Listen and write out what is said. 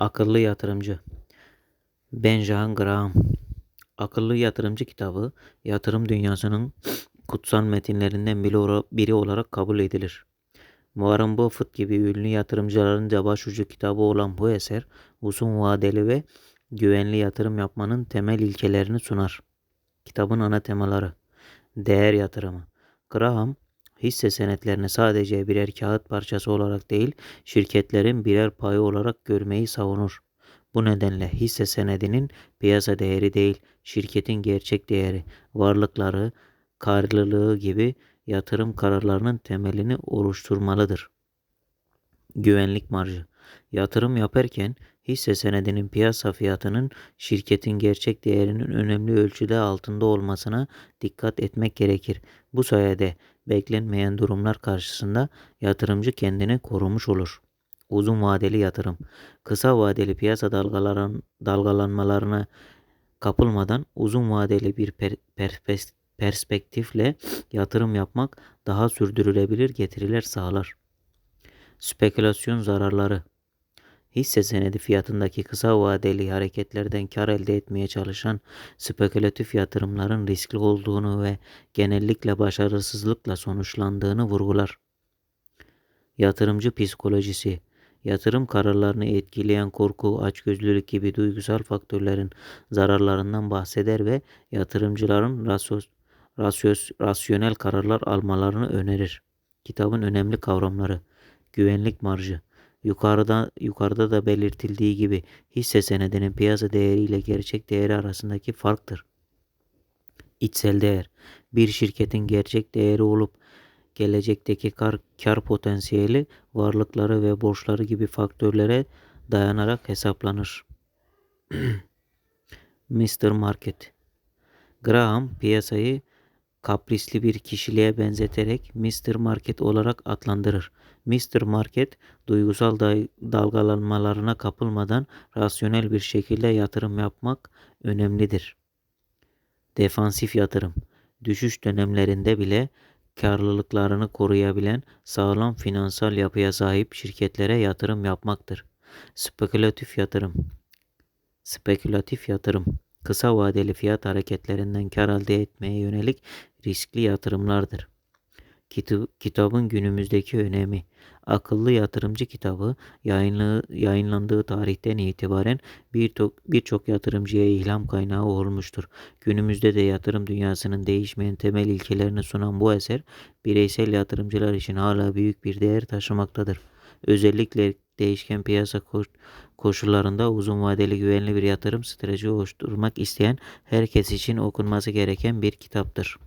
Akıllı Yatırımcı Benjamin Graham Akıllı Yatırımcı kitabı yatırım dünyasının kutsal metinlerinden biri olarak kabul edilir. Warren Buffett gibi ünlü yatırımcıların başucu kitabı olan bu eser uzun vadeli ve güvenli yatırım yapmanın temel ilkelerini sunar. Kitabın ana temaları Değer yatırımı Graham hisse senetlerini sadece birer kağıt parçası olarak değil, şirketlerin birer payı olarak görmeyi savunur. Bu nedenle hisse senedinin piyasa değeri değil, şirketin gerçek değeri, varlıkları, karlılığı gibi yatırım kararlarının temelini oluşturmalıdır. Güvenlik marjı Yatırım yaparken hisse senedinin piyasa fiyatının şirketin gerçek değerinin önemli ölçüde altında olmasına dikkat etmek gerekir. Bu sayede beklenmeyen durumlar karşısında yatırımcı kendini korumuş olur. Uzun vadeli yatırım. Kısa vadeli piyasa dalgaların, dalgalanmalarına kapılmadan uzun vadeli bir per, per, perspektifle yatırım yapmak daha sürdürülebilir getiriler sağlar. Spekülasyon zararları Hisse senedi fiyatındaki kısa vadeli hareketlerden kar elde etmeye çalışan spekülatif yatırımların riskli olduğunu ve genellikle başarısızlıkla sonuçlandığını vurgular. Yatırımcı psikolojisi Yatırım kararlarını etkileyen korku, açgözlülük gibi duygusal faktörlerin zararlarından bahseder ve yatırımcıların rasyos, rasyos, rasyonel kararlar almalarını önerir. Kitabın önemli kavramları Güvenlik marjı Yukarıda, yukarıda da belirtildiği gibi hisse senedinin piyasa değeri ile gerçek değeri arasındaki farktır. İçsel değer bir şirketin gerçek değeri olup gelecekteki kar, kar potansiyeli varlıkları ve borçları gibi faktörlere dayanarak hesaplanır. Mr. Market Graham piyasayı kaprisli bir kişiliğe benzeterek Mr. Market olarak adlandırır. Mr. Market duygusal dalgalanmalarına kapılmadan rasyonel bir şekilde yatırım yapmak önemlidir. Defansif yatırım düşüş dönemlerinde bile karlılıklarını koruyabilen sağlam finansal yapıya sahip şirketlere yatırım yapmaktır. Spekülatif yatırım Spekülatif yatırım kısa vadeli fiyat hareketlerinden kar elde etmeye yönelik riskli yatırımlardır. Kitabın günümüzdeki önemi Akıllı Yatırımcı kitabı yayınlandığı tarihten itibaren birçok bir yatırımcıya ilham kaynağı olmuştur. Günümüzde de yatırım dünyasının değişmeyen temel ilkelerini sunan bu eser bireysel yatırımcılar için hala büyük bir değer taşımaktadır. Özellikle değişken piyasa koşullarında uzun vadeli güvenli bir yatırım strateji oluşturmak isteyen herkes için okunması gereken bir kitaptır.